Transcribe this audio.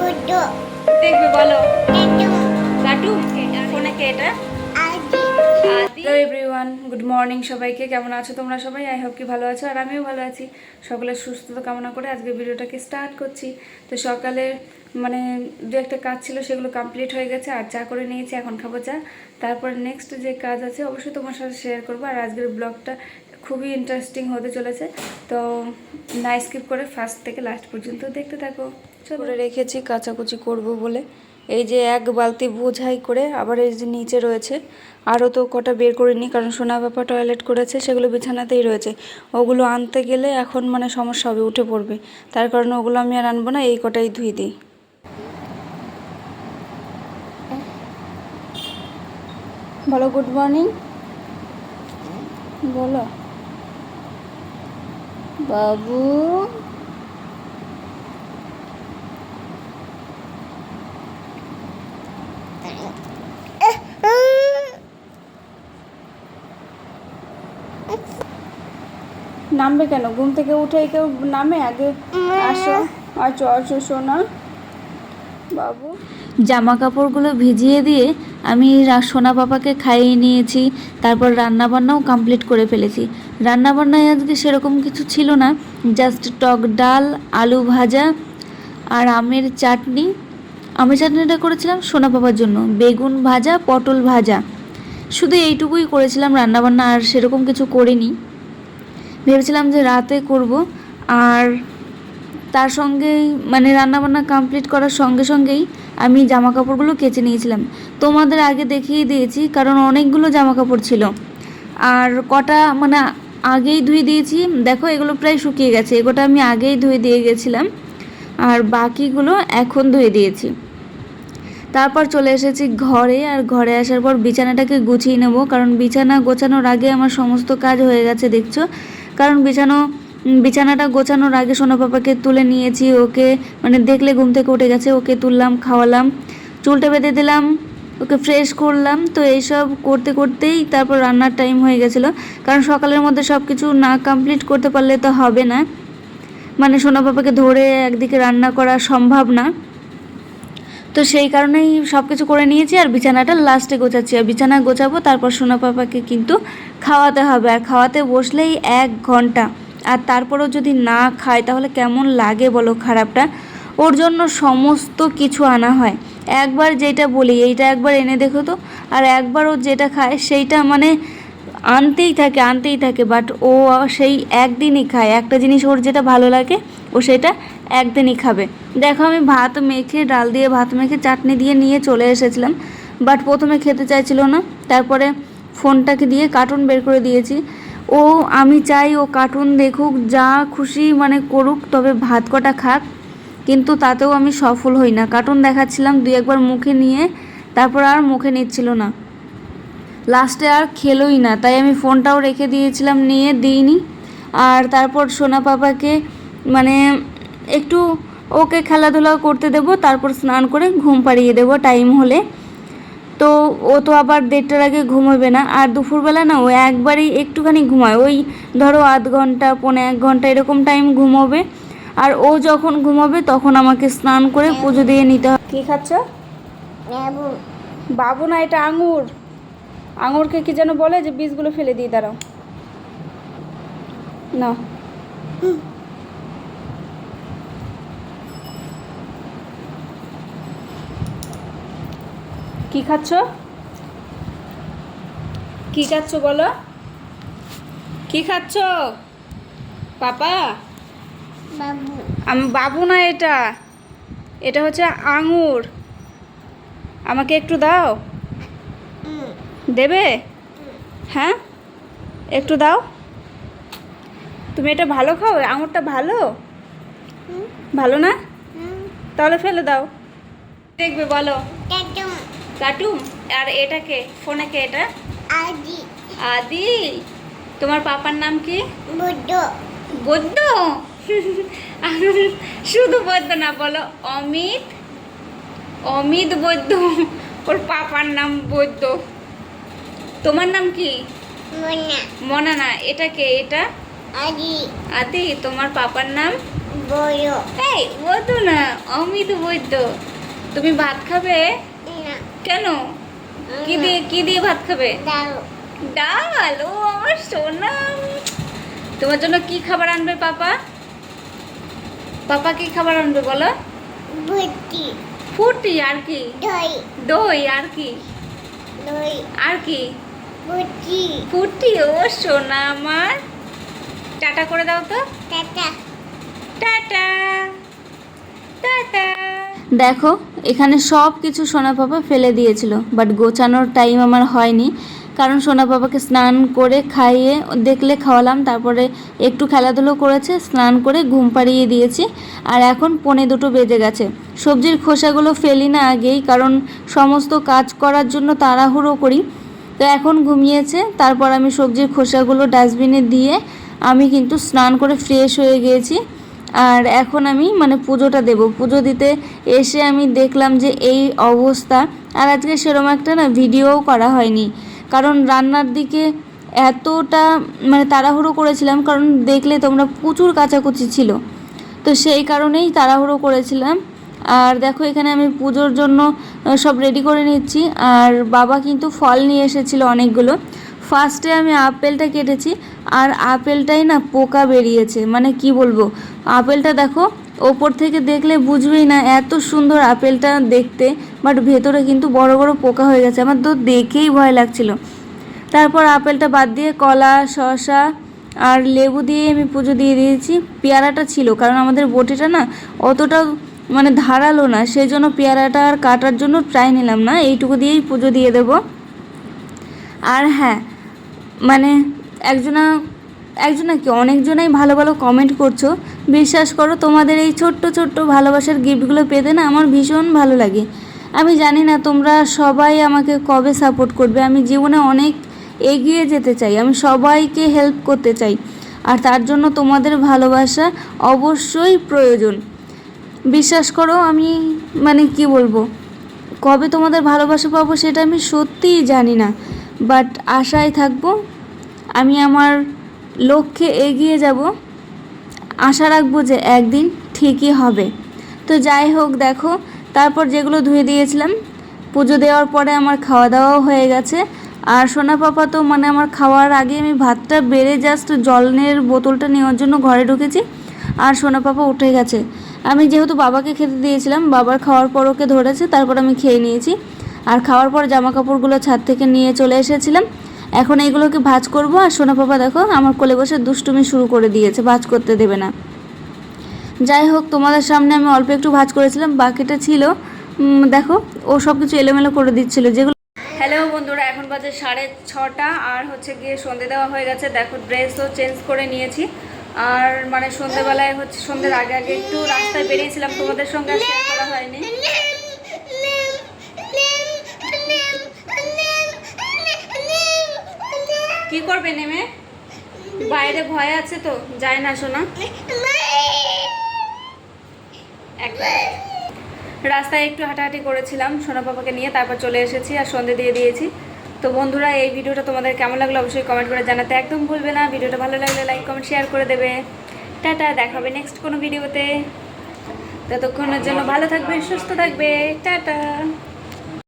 বুড্ডো দেখবে বলো। একটু ফোনে কে এটা? আদি। আদি। হ্যালো এভরিওয়ান গুড মর্নিং সবাইকে। কেমন আছো তোমরা সবাই? আই হোপ কি ভালো আছো আর আমিও ভালো আছি। সকলের সুস্থতা কামনা করে আজকে ভিডিওটাকে স্টার্ট করছি। তো সকালে মানে দু একটা কাজ ছিল সেগুলো কমপ্লিট হয়ে গেছে। আর চা করে নিয়েছি এখন খাব চা। তারপর নেক্সট যে কাজ আছে অবশ্যই তোমার সাথে শেয়ার করব। আর আজকের ব্লগটা খুবই ইন্টারেস্টিং হতে চলেছে। তো না স্কিপ করে ফার্স্ট থেকে লাস্ট পর্যন্ত দেখতে থাকো। করে রেখেছি, কাচাকুচি করব বলে। এই যে এক বালতি বোঝাই করে আবার এই যে নিচে রয়েছে। আরও তো কটা বের করিনি কারণ সোনা বাবা টয়লেট করেছে, সেগুলো বিছানাতেই রয়েছে। ওগুলো আনতে গেলে এখন মানে সমস্যা হবে, উঠে পড়বে। তার কারণে ওগুলো আমি আর আনব না, এই কটাই ধুই দিই। বলো গুড মর্নিং বলো। বাবু। নামবে কেন? ঘুম থেকে উঠে কেউ নামে? আগে আসো। আছো আসো সোনা বাবু। জামা কাপড়গুলো ভিজিয়ে দিয়ে আমি সোনা পাপাকে খাইয়ে নিয়েছি, তারপর রান্নাবান্নাও কমপ্লিট করে ফেলেছি। রান্নাবান্নায় আজকে সেরকম কিছু ছিল না জাস্ট টক ডাল, আলু ভাজা আর আমের চাটনি। আমের চাটনিটা করেছিলাম সোনা পাপার জন্য, বেগুন ভাজা, পটল ভাজা। শুধু এইটুকুই করেছিলাম রান্নাবান্না, আর সেরকম কিছু করিনি। ভেবেছিলাম যে রাতে করব, আর তার সঙ্গেই মানে রান্নাবান্না কমপ্লিট করার সঙ্গে সঙ্গেই আমি জামা কাপড়গুলো কেচে নিয়েছিলাম। তোমাদের আগে দেখিয়ে দিয়েছি, কারণ অনেকগুলো জামা কাপড় ছিল। আর কটা মানে আগেই ধুয়ে দিয়েছি। দেখো, এগুলো প্রায় শুকিয়ে গেছে। এগুলোটা আমি আগেই ধুয়ে দিয়ে গেছিলাম। আর বাকিগুলো এখন ধুয়ে দিয়েছি। তারপর চলে এসেছি ঘরে, আর ঘরে আসার পর বিছানাটাকে গুছিয়ে নেব। কারণ বিছানা গোছানোর আগে আমার সমস্ত কাজ হয়ে গেছে, দেখছ? কারণ বিছানো বিছানাটা গোছানোর আগে সোনা পাপাকে তুলে নিয়েছি, ওকে মানে দেখলে ঘুম থেকে উঠে গেছে, ওকে তুললাম, খাওয়ালাম, চুলটা বেঁধে দিলাম, ওকে ফ্রেশ করলাম, তো এইসব করতে করতেই তারপর রান্নার টাইম হয়ে গেছিল। কারণ সকালের মধ্যে সব কিছু না কমপ্লিট করতে পারলে তো হবে না। মানে সোনা পাপাকে ধরে একদিকে রান্না করা সম্ভব না। তো সেই কারণেই সব কিছু করে নিয়েছি আর বিছানাটা লাস্টে গোছাচ্ছি। আর বিছানা গোছাবো, তারপর সোনা পাপাকে কিন্তু খাওয়াতে হবে। আর খাওয়াতে বসলেই এক ঘণ্টা। আর তারপরও যদি না খায়, তাহলে কেমন লাগে বলো খারাপটা? ওর জন্য সমস্ত কিছু আনা হয়। একবার যেটা বলি, এইটা একবার এনে দেখো তো। আর একবার ও যেটা খায়, সেইটা মানে আনতেই থাকে আনতেই থাকে। বাট ও সেই একদিনই খায়। একটা জিনিস ওর যেটা ভালো লাগে, ও সেটা একদিনই খাবে। দেখো, আমি ভাত মেখে, ডাল দিয়ে ভাত মেখে চাটনি দিয়ে নিয়ে চলে এসেছিলাম। বাট প্রথমে খেতে চাইছিল না। তারপরে ফোনটাকে দিয়ে কার্টুন বের করে দিয়েছি। ও, আমি চাই ও কার্টুন দেখুক, যা খুশি মানে করুক, তবে ভাত কটা খাক। কিন্তু তাতেও আমি সফল হই না। কার্টুন দেখাচ্ছিলাম দুই একবার মুখে নিয়ে, তারপর আর মুখে নিচ্ছিল না। লাস্টে আর খেলোই না, তাই আমি ফোনটাও রেখে দিয়েছিলাম, নিয়ে দিইনি। আর তারপর সোনা পাপাকে মানে একটু ওকে খেলাধুলা করতে দেবো, তারপর স্নান করে ঘুম পাড়িয়ে দেবো টাইম হলে। তো ও তো আবার দেড়টার আগে ঘুমোবে না। আর দুপুরবেলা না ও একবারেই একটুখানি ঘুমায়। ওই ধরো আধ ঘণ্টা পৌনে এক ঘণ্টা এরকম টাইম ঘুমোবে। আর ও যখন ঘুমাবে তখন আমাকে স্নান করে পুজো দিয়ে নিতে হবে। কী খাচ্ছ? বাবু বাবু না এটা আঙুর। আঙুরকে কি যেন বলে? যে বীজগুলো ফেলে দিয়ে দাঁড়াও। না। কি খাচ্ছ? কি খাচ্ছ বলো? কি খাচ্ছ? পাপা? বাবু। আমি বাবু না এটা। এটা হচ্ছে আঙুর। আমাকে একটু দাও। দেবে? হ্যাঁ? একটু দাও। তুমি এটা ভালো খাও? আঙুরটা ভালো? ভালো না? তাহলে ফেলে দাও। দেখবে বলো। একদম। কার্টুন আর এটা কে? ফোনে কে এটা? আদি। আদি? তোমার পাপার নাম কি? বৈদ্য শুধু বৈদ্য না বলো। অমিত? অমিত বৈদ্য ওর পাপার নাম বৈদ্য তোমার নাম কি? মোনা। মনা না এটা কে এটা? আদি। আদি তোমার পাপার নাম? বড়। এই বৈদ্য না অমিত বৈদ্য তুমি ভাত খাবে? কেন? কি দিয়ে কি দিয়ে ভাত খাবে? ডাল। ও আমার সোনা। তোমার জন্য কি খাবার আনবে পাপা? পাপা কি খাবার আনবে বলো? ফুটি আর কি? দই। দই আর কি? দই। আর কি? ফুটি ও সোনা আমার। টাটা করে দাও তো। টাটা। টাটা। দেখো, এখানে সব কিছু সোনা পাপা ফেলে দিয়েছিল বাট গোছানোর টাইম আমার হয়নি। কারণ সোনা পাপাকে স্নান করে খাইয়ে, দেখলে খাওয়ালাম, তারপরে একটু খেলাধুলো করেছে, স্নান করে ঘুম পাড়িয়ে দিয়েছি, আর এখন পনে দুটো বেজে গেছে। সবজির খোসাগুলো ফেলি না আগেই, কারণ সমস্ত কাজ করার জন্য তাড়াহুড়ো করি। তো এখন ঘুমিয়েছে, তারপর আমি সবজির খোসাগুলো ডাস্টবিনে দিয়ে আমি কিন্তু স্নান করে ফ্রেশ হয়ে গিয়েছি আর এখন আমি মানে পুজোটা দেব। পুজো দিতে এসে আমি দেখলাম যে এই অবস্থা। আর আজকে সেরকম একটা না ভিডিওও করা হয়নি। কারণ রান্নার দিকে এতটা মানে তাড়াহুড়ো করেছিলাম, কারণ দেখলে তোমরা প্রচুর কাচাকুচি ছিল। তো সেই কারণেই তাড়াহুড়ো করেছিলাম। আর দেখো এখানে আমি পুজোর জন্য সব রেডি করে নিচ্ছি। আর বাবা কিন্তু ফল নিয়ে এসেছিল অনেকগুলো। ফার্স্টে আমি আপেলটা কেটেছি। আর আপেলটাই না পোকা বেরিয়েছে। মানে কি বলব? আপেলটা দেখো, ওপর থেকে দেখলে বুঝবেই না এত সুন্দর আপেলটা দেখতে বাট ভেতরে কিন্তু বড় বড় পোকা হয়ে গেছে। আমার তো দেখেই ভয় লাগছিল। তারপর আপেলটা বাদ দিয়ে কলা, শসা আর লেবু দিয়ে আমি পুজো দিয়ে দিয়েছি। পেয়ারাটা ছিল, কারণ আমাদের বটিটা না অতটা মানে ধারালো না সেই জন্য পেয়ারাটা আর কাটার জন্য ট্রাই নিলাম না। এইটুকু দিয়েই পুজো দিয়ে দেবো। আর হ্যাঁ মানে একজনা একজনা কি, অনেকজনাই ভালো ভালো কমেন্ট করছ। বিশ্বাস করো, তোমাদের এই ছোট্ট ছোট্ট ভালোবাসার গিফটগুলো পেতে না আমার ভীষণ ভালো লাগে। আমি জানি না তোমরা সবাই আমাকে কবে সাপোর্ট করবে। আমি জীবনে অনেক এগিয়ে যেতে চাই, আমি সবাইকে হেল্প করতে চাই। আর তার জন্য তোমাদের ভালোবাসা অবশ্যই প্রয়োজন। বিশ্বাস করো, আমি মানে কি বলব, কবে তোমাদের ভালোবাসা পাবো সেটা আমি সত্যিই জানি না। বাট আশায় থাকব আমি আমার লক্ষ্যে এগিয়ে যাব। আশা রাখব যে একদিন ঠিকই হবে। তো যাই হোক, দেখো, তারপর যেগুলো ধুয়ে দিয়েছিলাম, পুজো দেওয়ার পরে আমার খাওয়া দাওয়াও হয়ে গেছে। আর সোনা পাপা তো মানে আমার খাওয়ার আগে আমি ভাতটা বেড়ে জাস্ট জলের বোতলটা নেওয়ার জন্য ঘরে ঢুকেছি। আর সোনা পাপা উঠে গেছে। আমি যেহেতু বাবাকে খেতে দিয়েছিলাম, বাবার খাওয়ার পর ওকে ধরেছে, তারপর আমি খেয়ে নিয়েছি। আর খাওয়ার পর জামা কাপড়গুলো ছাদ থেকে নিয়ে চলে এসেছিলাম। এখন এইগুলোকে ভাজ করব আর সোনা পাপা দেখো আমার কোলে বসে দুষ্টুমি শুরু করে দিয়েছে, ভাজ করতে দেবে না। যাই হোক, তোমাদের সামনে আমি অল্প একটু ভাজ করেছিলাম, বাকিটা ছিল দেখো, ও সব কিছু এলোমেলো করে দিচ্ছিল, যেগুলো হ্যালো বন্ধুরা, এখন বাজে সাড়ে ছটা, আর হচ্ছে গিয়ে সন্ধে দেওয়া হয়ে গেছে। দেখো ড্রেসও চেঞ্জ করে নিয়েছি। আর মানে সন্ধেবেলায় হচ্ছে সন্ধ্যের আগে আগে একটু রাস্তায় বেরিয়েছিলাম, তোমাদের সঙ্গে শেয়ার করা হয়নি। কি করবে নেমে? বাইরে ভয় আছে তো, যায় না শোনা। রাস্তায় একটু হাঁটাহাঁটি করেছিলাম, সোনা বাবাকে নিয়ে তারপর চলে এসেছি আর সন্ধে দিয়ে দিয়েছি। তো বন্ধুরা, এই ভিডিওটা তোমাদের কেমন লাগল অবশ্যই কমেন্ট করে জানাতে একদম ভুলবে না। ভিডিওটা ভালো লাগলে লাইক কমেন্ট শেয়ার করে দেবে। টাটা দেখাবে নেক্সট কোনো ভিডিওতে ততক্ষণের জন্য ভালো থাকবে, সুস্থ থাকবে। টাটা।